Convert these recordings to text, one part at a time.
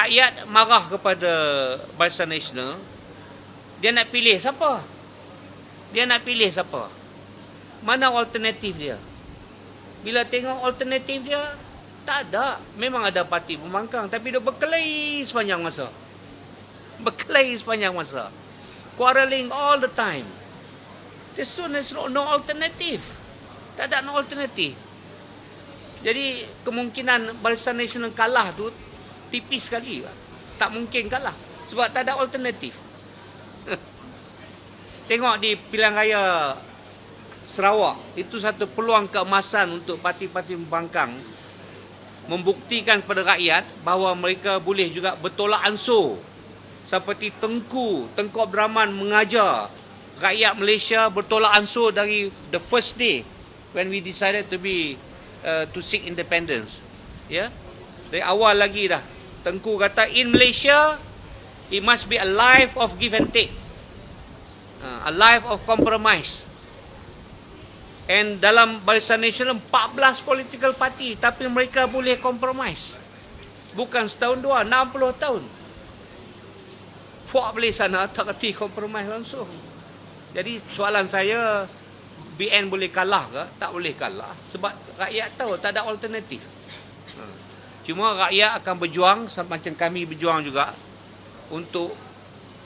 rakyat marah kepada Barisan Nasional, dia nak pilih siapa? Dia nak pilih siapa? Mana alternatif dia? Bila tengok alternatif dia, tak ada. Memang ada parti pembangkang tapi dia berkelahi sepanjang masa. Berkelahi sepanjang masa. Quarreling all the time. There's no, there's no, no alternative. Tak ada no alternative. Jadi kemungkinan Barisan Nasional kalah tu tipis sekali. Tak mungkin kalah. Sebab tak ada alternatif. Tengok di pilihan raya Sarawak. Itu satu peluang keemasan untuk parti-parti pembangkang. Membuktikan kepada rakyat bahawa mereka boleh juga bertolak ansur. Seperti Tengku, Tengku Abdul Rahman mengajar rakyat Malaysia bertolak ansur dari the first day when we decided to be uh, to seek independence. Ya. Yeah? Dari awal lagi dah. Tengku kata in Malaysia it must be a life of give and take. Uh, a life of compromise. And dalam Barisan Nasional 14 political party tapi mereka boleh compromise. Bukan setahun dua, 60 tahun. Puak boleh sana tak kerti compromise langsung. Jadi soalan saya BN boleh kalah ke? Tak boleh kalah sebab rakyat tahu tak ada alternatif. Ha. Cuma rakyat akan berjuang macam kami berjuang juga untuk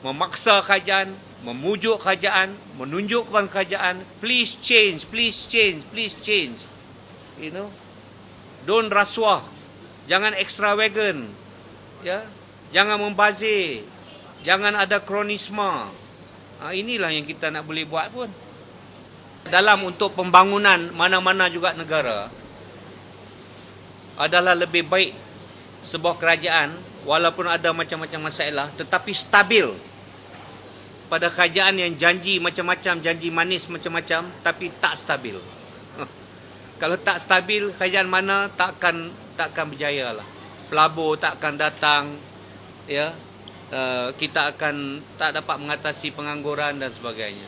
memaksa kerajaan, memujuk kerajaan, menunjuk kepada kerajaan, please change, please change, please change. You know? Don't rasuah. Jangan extravagant. Ya. Jangan membazir. Jangan ada kronisme. Ha, inilah yang kita nak boleh buat pun. Dalam untuk pembangunan mana-mana juga negara adalah lebih baik sebuah kerajaan walaupun ada macam-macam masalah tetapi stabil pada kerajaan yang janji macam-macam, janji manis macam-macam tapi tak stabil. Kalau tak stabil, kerajaan mana tak akan tak akan berjaya lah. Pelabur tak akan datang, ya. Uh, kita akan tak dapat mengatasi pengangguran dan sebagainya.